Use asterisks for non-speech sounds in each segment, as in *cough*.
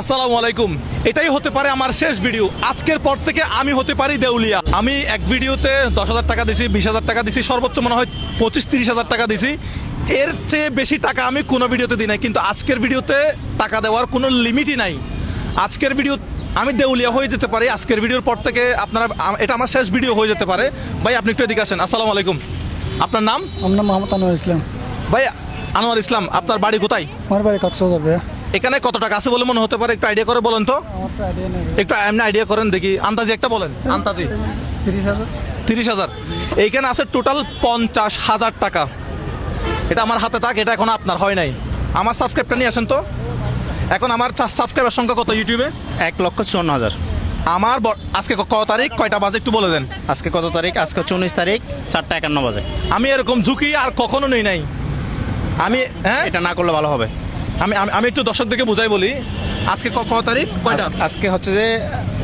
আসসালামু আলাইকুম। এটাই হতে পারে আমার শেষ ভিডিও। আজকের পর থেকে আমি হতে পারি দেউলিয়া। আমি এক ভিডিওতে দশ হাজার টাকা দিছি বিশ হাজার টাকা দিছি সর্বোচ্চ মনে হয় পঁচিশ তিরিশ হাজার টাকা দিছি। এর চেয়ে বেশি টাকা আমি কোনো ভিডিওতে দিই নাই কিন্তু আজকের ভিডিওতে টাকা দেওয়ার কোনো লিমিটই নাই। আজকের ভিডিও আমি দেউলিয়া হয়ে যেতে পারি। আজকের ভিডিওর পর থেকে আপনারা এটা আমার শেষ ভিডিও হয়ে যেতে পারে। ভাই আপনি একটু এদিকে আসেন। আসসালামু আলাইকুম। আপনার নাম? আমার নাম মোহাম্মদ আনোয়ার ইসলাম। ভাই আনোয়ার ইসলাম আপনার বাড়ি কোথায়? আমার বাড়ি কক্সবাজার ভাইয়া। এখানে কত টাকা আছে বলে মনে হতে পারে? একটু আইডিয়া করে বলেন তো। একটু এমনি আইডিয়া করেন দেখি। আন্দাজি একটা বলেন আন্দাজি। তিরিশ হাজার। তিরিশ হাজার। এইখানে আছে টোটাল পঞ্চাশ হাজার টাকা। এটা আমার হাতে থাক এটা এখন আপনার হয় নাই। আমার সাবস্ক্রাইবটা নিয়ে আসেন তো। এখন আমার সাবস্ক্রাইবার সংখ্যা কত ইউটিউবে এক লক্ষ চুয়ান্ন হাজার। আমার ব- আজকে ক- তারিখ? কয়টা বাজে একটু বলে দেন। আজকে কত তারিখ? আজকে উনিশ তারিখ চারটা একান্ন বাজে। আমি এরকম ঝুঁকি আর কখনো নেই নাই। আমি হ্যাঁ? এটা না করলে ভালো হবে। আমি আমি- একটু দর্শকদেরকে বুঝাই বলি। আজকে ক তারিখ? কয়টা? আজকে হচ্ছে যে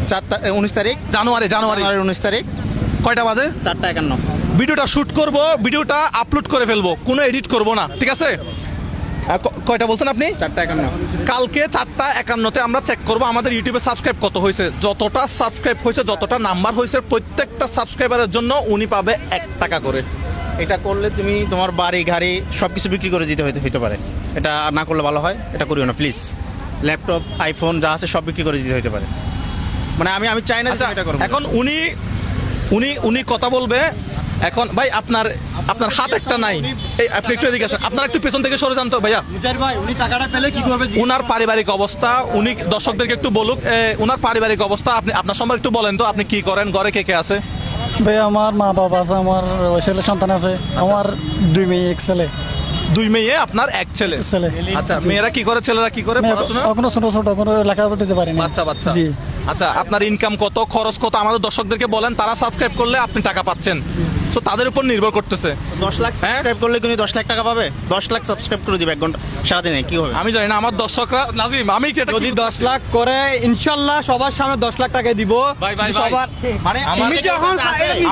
চার উনিশ তারিখ। জানুয়ারি জানুয়ারি। উনিশ তারিখ। কয়টা বাজে? চারটা একান্ন। ভিডিওটা শুট করব ভিডিওটা আপলোড করে ফেলব কোনো এডিট করব না ঠিক আছে? কয়টা বলছেন আপনি? চারটা একান্ন। কালকে চারটা একান্নতে আমরা চেক করব আমাদের ইউটিউবে সাবস্ক্রাইব কত হয়েছে। যতটা সাবস্ক্রাইব হয়েছে যতটা নাম্বার হয়েছে প্রত্যেকটা সাবস্ক্রাইবারের জন্য উনি পাবে এক টাকা করে। এটা করলে তুমি তোমার বাড়ি গাড়ি সব কিছু বিক্রি করে দিতে হইতে হইতে পারে। এটা না করলে ভালো হয় এটা করিও না প্লিজ ল্যাপটপ আইফোন যা আছে সব বিক্রি করে দিতে হইতে পারে। মানে আমি আমি চাই না যে আচ্ছা এটা করব। এখন উনি উনি উনি কথা বলবে এখন ভাই আপনার আপনার হাত একটা নাই। এই আপনি একটু এদিকে আসেন। আপনার একটু পেছন থেকে সরে যান তো ভাইয়া। ভাই উনি টাকাটা পেলে কি করবে? উনার পারিবারিক অবস্থা উনি দর্শকদেরকে একটু বলুক। এ, উনার পারিবারিক অবস্থা আপনি আপনার সম্পর্কে একটু বলেন তো আপনি কি করেন ঘরে কে কে আছে? ভাই আমার মা বাবা আছে আমার ছেলে সন্তান আছে আমার দুই মেয়ে এক ছেলে। দুই মেয়ে আপনার এক ছেলে। ছেলে। আচ্ছা মেয়েরা কি করে ছেলেরা কি করে পড়াশোনা? এখনও ছোট ছোট কোনো লেখাপড়া দিতে পারেনি। বাচ্চা বাচ্চা। জি। আচ্ছা আপনার ইনকাম কত খরচ কত? আমাদের দর্শকদেরকে বলেন তারা সাবস্ক্রাইব করলে আপনি টাকা পাচ্ছেন। সো তাদের উপর নির্ভর করতেছে। দশ লাখ সাবস্ক্রাইব করলে তুমি দশ লাখ টাকা পাবে। দশ লাখ সাবস্ক্রাইব করে দিবে এক ঘণ্টা সারাদিনে কি হবে? আমি জানি না আমার দর্শকরা নাজিম আমি কি এটা যদি দশ লাখ করে ইনশাল্লাহ সবার সামনে দশ লাখ টাকা দিব। ভাই, ভাই। সবার মানে আমার- তুমি যখন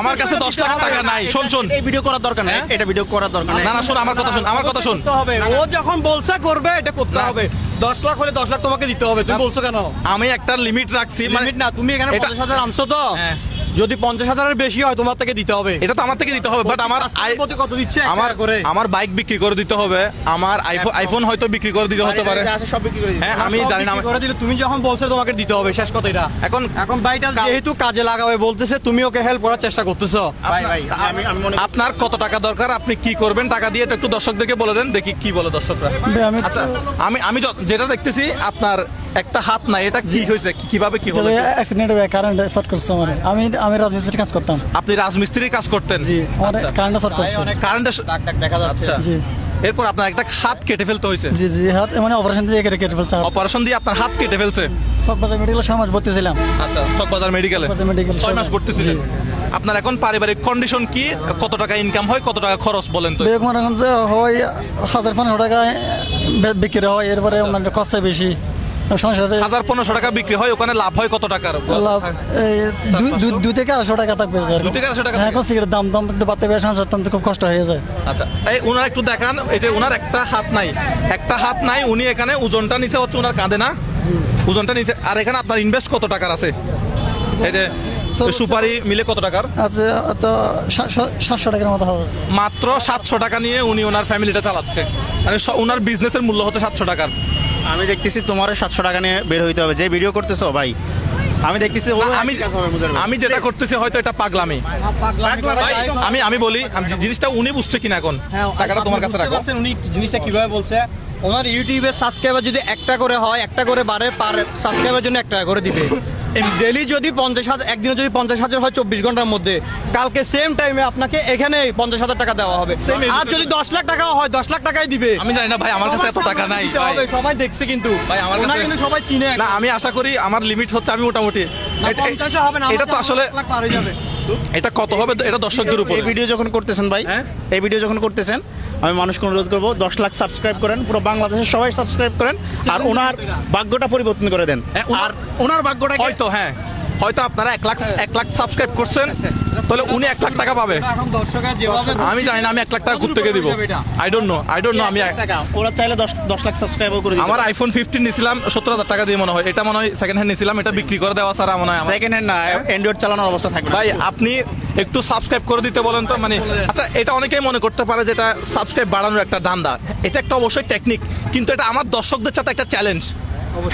আমার কাছে দশ লাখ টাকা নাই শোন শোন। এই ভিডিও করার দরকার নেই এটা ভিডিও করার দরকার নেই। না না শোন আমার কথা শোন আমার কথা শোন। হবে। ও যখন বলছে করবে এটা করতে হবে। দশ লাখ হলে দশ লাখ তোমাকে দিতে হবে। তুমি বলছো কেন? আমি একটা লিমিট রাখছি মানে লিমিট না তুমি এখানে পঞ্চাশ হাজার আনছো তো। হ্যাঁ। যদি পঞ্চাশ হাজারের বেশি হয় তোমার থেকে দিতে হবে। এটা তো আমার থেকে দিতে হবে বাট আমার আই- প্রতি কত দিচ্ছে? আমার করে। আমার বাইক বিক্রি করে দিতে হবে আমার আইফোন আইফোন হয়তো বিক্রি করে দিতে হতে পারে। সব বিক্রি করে হ্যাঁ আমি জানি না করে দিলে তুমি যখন বলছো তোমাকে দিতে হবে শেষ কথা এটা। এখন এখন কাল- যেহেতু কাজে লাগাবে বলতেছে তুমি ওকে হেল্প করার চেষ্টা করতেছো। আপনার কত টাকা দরকার? আপনি কি করবেন? টাকা দিয়ে এটা একটু দর্শকদেরকে বলে দেন দেখি কি বলে দর্শকরা। আচ্ছা আমি আমি যেটা দেখতেছি আপনার একটা হাত নাই এটা কি হয়েছে? কি- কীভাবে কি হলো? অ্যাক্সিডেন্ট হয়ে কারেন্ট শর্ট করছে আমার। আমি আমি রাজমিস্ত্রি কাজ করতাম। আপনি রাজমিস্ত্রির কাজ করতেন? জি আমার। কারেন্ট শর্ট করছে। ডাক দেখা যাচ্ছে। আচ্ছা। জি। এরপর আপনার একটা হাত কেটে ফেলতে হয়েছে? জি জি হাত মানে অপারেশন দিয়ে কেটে কেটে ফেলছে অপারেশন দিয়ে আপনার হাত কেটে ফেলছে? চকবাজার মেডিকেল ছয় মাস ভর্তি ছিলাম। আচ্ছা চকবাজার মেডিকেলে মেডিকেলে ছয় মাস ভর্তি ছিলেন। আপনার এখন পারিবারিক কন্ডিশন কি? কত টাকা ইনকাম হয় কত টাকা খরচ বলেন তো মনে যে হয় হাজার পনেরো টাকায় বে- বিক্রি হয় এরপরে ওনার খরচা বেশি। সংসারে হাজার পনেরোশো টাকা বিক্রি হয় ওখানে লাভ হয় কত টাকার? লাভ দুই থেকে আড়াইশো টাকা থাকবে থেকে আড়াইশো টাকা হ্যাঁ, এখন সিগারেট দাম দাম একটু বাড়তে পারে সংসার টানতে খুব কষ্ট হয়ে যায়। আচ্ছা এই একটু দেখান এই যে একটা হাত নাই একটা হাত নাই উনি এখানে ওজনটা নিচে হচ্ছে উনার কাঁধে না? ওজনটা নিচে আর এখানে আপনার ইনভেস্ট কত টাকার আছে? এই যে সুপারি মিলে কত টাকার? আচ্ছা তো সাতশো টাকার মতো হবে। মাত্র সাতশো টাকা নিয়ে উনি ওনার ফ্যামিলিটা চালাচ্ছে। মানে ওনার বিজনেসের মূল্য হচ্ছে সাতশো টাকার। আমি দেখতেছি তোমারও সাতশো টাকা নিয়ে বের হইতে হবে। যে ভিডিও করতেছো ভাই আমি দেখতেছি আমি। আমি যেটা করতেছি হয়তো এটা পাগলামি। আমি আমি বলি জিনিসটা উনি বুঝছে কিনা এখন হ্যাঁ টাকাটা তোমার কাছে রাখো। উনি জিনিসটা কীভাবে বলছে? ওনার ইউটিউবে সাবস্ক্রাইবার যদি একটা করে হয় একটা করে বারে পার সাবস্ক্রাইবার জন্য একটা করে দিবে। ডেলি যদি পঞ্চাশ হাজার একদিনে যদি পঞ্চাশ হাজার হয় চব্বিশ ঘণ্টার মধ্যে কালকে সেম টাইমে আপনাকে এখানে পঞ্চাশ হাজার টাকা দেওয়া হবে। আর যদি দশ লাখ টাকা হয় দশ লাখ টাকাই দিবে। আমি জানি না ভাই আমার কাছে এত টাকা নাই সবাই দেখছে কিন্তু। ভাই, আমার কিন্তু সবাই চিনে না আমি আশা করি আমার লিমিট হচ্ছে আমি মোটামুটি এটা- পঞ্চাশে হবে না এটা তো আসলে লাখ পার হয়ে যাবে। এটা কত হবে? এটা দর্শকদের উপর। এই ভিডিও যখন করতেছেন ভাই হ্যাঁ? এই ভিডিও যখন করতেছেন আমি মানুষকে অনুরোধ করব দশ লাখ সাবস্ক্রাইব করেন পুরো বাংলাদেশের সবাই সাবস্ক্রাইব করেন আর ওনার ভাগ্যটা পরিবর্তন করে দেন। হ্যাঁ, আর ওনার ভাগ্যটা হয়তো হ্যাঁ। হয়তো আপনারা এক লাখ এক লাখ সাবস্ক্রাইব করছেন তাহলে উনি এক লাখ টাকা পাবে। এখন দর্শকের যেভাবে আমি জানি না আমি এক লাখ টাকা ঘুরতে গিয়ে দিব। I don't know I don't know আমি ওরা চাইলে দশ দশ লাখ সাবস্ক্রাইব করে আমার আইফোন ফিফটিন নিছিলাম সত্তর হাজার টাকা দিয়ে মনে হয়। এটা মনে হয় সেকেন্ড হ্যান্ড নিছিলাম এটা বিক্রি করে দেওয়া স্যার মনে হয় সেকেন্ড হ্যান্ড না অ্যান্ড্রয়েড চালানোর অবস্থা থাকবে। ভাই আপনি একটু সাবস্ক্রাইব করে দিতে বলেন তো? মানে আচ্ছা এটা অনেকেই মনে করতে পারে যে এটা সাবস্ক্রাইব বাড়ানোর একটা ধান্দা। এটা একটা অবশ্যই টেকনিক কিন্তু এটা আমার দর্শকদের সাথে একটা চ্যালেঞ্জ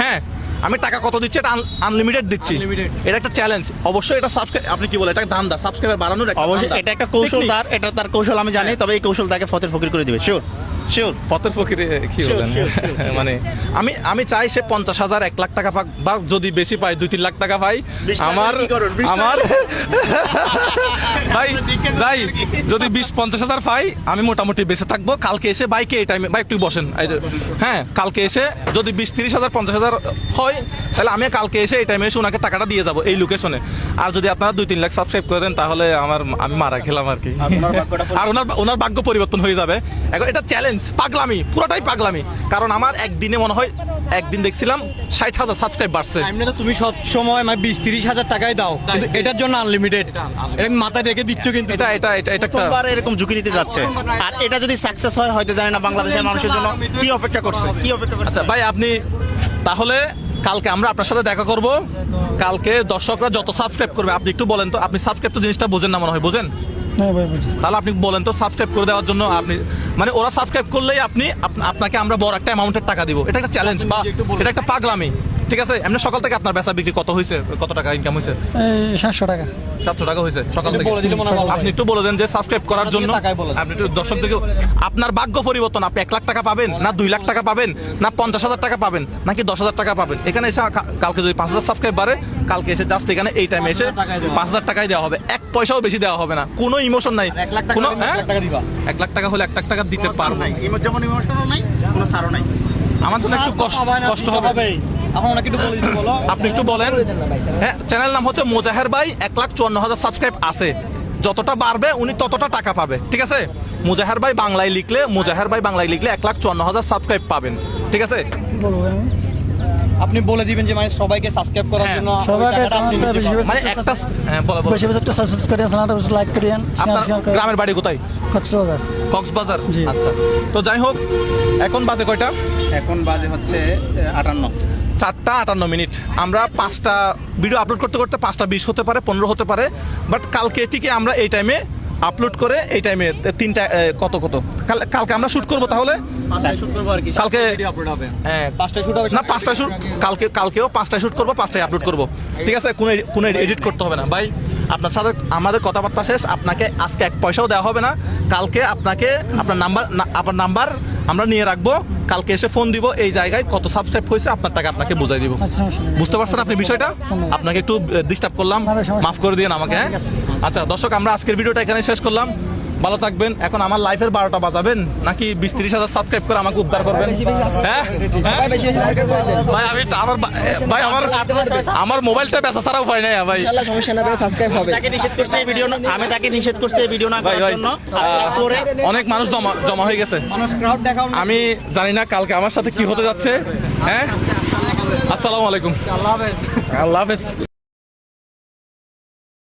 হ্যাঁ আমি টাকা কত দিচ্ছি? এটা আনলিমিটেড দিচ্ছি। এটা একটা চ্যালেঞ্জ অবশ্যই এটা সাবস্ক্রাইব আপনি কি বলে এটা ধান্দা সাবস্ক্রাইবার বাড়ানোর একটা অবশ্যই এটা একটা কৌশল। তার এটা তার কৌশল আমি জানি তবে এই কৌশল তাকে ফতের ফকির করে দিবে। শিওর শিওর পথের ফকিরে কি বলেন? *laughs* মানে আমি আমি চাই সে পঞ্চাশ হাজার এক লাখ টাকা পাক বা যদি বেশি পাই দুই তিন লাখ টাকা পাই আমার? আমার *laughs* ভাই যাই যদি বিশ পঞ্চাশ হাজার পাই আমি মোটামুটি বেঁচে থাকব। কালকে এসে বাইকে এই টাইমে বাইক একটু বসেন। হ্যাঁ কালকে এসে যদি বিশ তিরিশ হাজার পঞ্চাশ হাজার হয় তাহলে আমি কালকে এসে এই টাইমে এসে ওনাকে টাকাটা দিয়ে যাব এই লোকেশনে আর যদি আপনারা দুই তিন লাখ সাবস্ক্রাইব করে দেন তাহলে আমার আমি মারা খেলাম আর কি। আর ওনার আর ওনার ওনার ভাগ্য পরিবর্তন হয়ে যাবে। এখন এটা চ্যালেঞ্জ পাগলামি পুরোটাই পাগলামি। কারণ আমার একদিনে মনে হয় একদিন দেখছিলাম ষাট হাজার সাবস্ক্রাইব বাড়ছে। এমনি তো তুমি সব সময় মানে বিশ তিরিশ হাজার টাকাই দাও। কিন্তু এটার জন্য আনলিমিটেড এটা মাথায় রেখে দিচ্ছ কিন্তু। এটা এটা এটা এটা একটা প্রথমবার এরকম ঝুঁকি নিতে যাচ্ছে। আর এটা যদি সাকসেস হয় হয়তো জানি না বাংলাদেশের মানুষের জন্য কি অপেক্ষা করছে কি অপেক্ষা করছে? আচ্ছা ভাই আপনি তাহলে কালকে আমরা আপনার সাথে দেখা করব। কালকে দর্শকরা যত সাবস্ক্রাইব করবে আপনি একটু বলেন তো আপনি সাবস্ক্রাইব তো জিনিসটা বোঝেন না মনে হয় বোঝেন? না ভাই বুঝি। তাহলে আপনি বলেন তো সাবস্ক্রাইব করে দেওয়ার জন্য আপনি মানে ওরা সাবস্ক্রাইব করলেই আপনি আপনাকে আমরা বড় একটা অ্যামাউন্টের টাকা দিব। এটা একটা চ্যালেঞ্জ বা এটা একটা পাগলামি। ঠিক আছে এমনি সকাল থেকে আপনার বেচা বিক্রি কত হয়েছে কত টাকা ইনকাম হয়েছে এই সাতশো টাকা। সাতশো টাকা হয়েছে সকাল থেকে। বলে দিলে মনে হয় আপনি একটু বলে দেন যে সাবস্ক্রাইব করার জন্য। আপনি একটু দর্শকদেরকে আপনার ভাগ্য পরিবর্তন আপনি এক লাখ টাকা পাবেন না দুই লাখ টাকা পাবেন না পঞ্চাশ হাজার টাকা পাবেন নাকি দশ হাজার টাকা পাবেন? এখানে এসে কালকে যদি পাঁচ হাজার সাবস্ক্রাইব বাড়ে কালকে এসে জাস্ট এখানে এই টাইমে এসে টাকায় দেওয়া পাঁচ হাজার টাকাই দেওয়া হবে। এক পয়সাও বেশি দেওয়া হবে না। কোনো ইমোশন নাই। এক লাখ টাকা কোনো এক হ্যাঁ? লাখ টাকা দিবা। এক লাখ টাকা হলে এক লাখ টাকা দিতে পারব যেমন ইমোশনও নাই কোনো সারও নাই। আমার জন্য একটু কষ্ট কষ্ট হবে। এখন ওনাকে একটু বলে বলো। আপনি একটু বলেন। হ্যাঁ চ্যানেল নাম হচ্ছে মোজাহের ভাই এক লাখ চুয়ান্ন হাজার সাবস্ক্রাইব আছে। যতটা বাড়বে উনি ততটা টাকা পাবে ঠিক আছে? মুজাহের ভাই বাংলায় লিখলে মুজাহের ভাই বাংলায় লিখলে এক লাখ চুয়ান্ন হাজার সাবস্ক্রাইব পাবেন ঠিক আছে? আপনি বলে দিবেন যে মানে সবাইকে সাবস্ক্রাইব করার হ্যাঁ। জন্য সবাইকে। মানে একটা হ্যাঁ বলো বলো। বেশি বেশি একটা সাবস্ক্রাইব করেন চ্যানেলটা বেশি লাইক করেন আপনার গ্রামের বাড়ি কোথায়? কক্সবাজার। কক্সবাজার? আচ্ছা। তো যাই হোক এখন বাজে কয়টা? এখন বাজে হচ্ছে আটান্ন। চারটা আটান্ন মিনিট। আমরা পাঁচটা ভিডিও আপলোড করতে করতে পাঁচটা বিশ হতে পারে পনেরো হতে পারে বাট কালকে এটিকে আমরা এই টাইমে আপলোড করে এই টাইমে তিনটা কত কত? কালকে আমরা শুট করব তাহলে? পাঁচটায় কালকে- হ্যাঁ। পাঁচটায় শুট না পাঁচটা শুট কালকে কালকেও পাঁচটায় শুট করব পাঁচটায় আপলোড করব। ঠিক আছে কোনো কোনো এডিট করতে হবে না। ভাই আপনার সাথে আমাদের কথাবার্তা শেষ। আপনাকে আজকে এক পয়সাও দেওয়া হবে না। কালকে আপনাকে আপনার নাম্বার আপনার নাম্বার আমরা নিয়ে রাখব। কালকে এসে ফোন দিব এই জায়গায় কত সাবস্ক্রাইব হয়েছে আপনার টাকা আপনাকে বুঝাই দিব। আচ্ছা। বুঝতে পারছেন আপনি বিষয়টা? আপনাকে একটু ডিস্টার্ব করলাম। মাফ করে দিন আমাকে হ্যাঁ? আচ্ছা দর্শক আমরা আজকের ভিডিওটা এখানে শেষ করলাম। ভালো থাকবেন। এখন আমার লাইফের বারোটা বাজাবেন? নাকি বিশ তিরিশ হাজার সাবস্ক্রাইব করে আমাকে উদ্ধার করবেন? হ্যাঁ? ভাই আমি আমার ভাই আমার আমার মোবাইলটা বেচা ছাড়া উপায় নেই ভাই। সমস্যা না সাবস্ক্রাইব হবে। তাকে নিষেধ করছে এই ভিডিও না- আমি তাকে নিষেধ করছে এই ভিডিও না ভাই করার জন্য। আহ, আপনারা করে অনেক মানুষ জমা জমা হয়ে গেছে। মানুষ ক্রাউড দেখাও না। আমি জানি না কালকে আমার সাথে কি হতে যাচ্ছে। হ্যাঁ? আসসালামু আলাইকুম। আল্লাহ হাফেজ। আল্লাহ হাফেজ।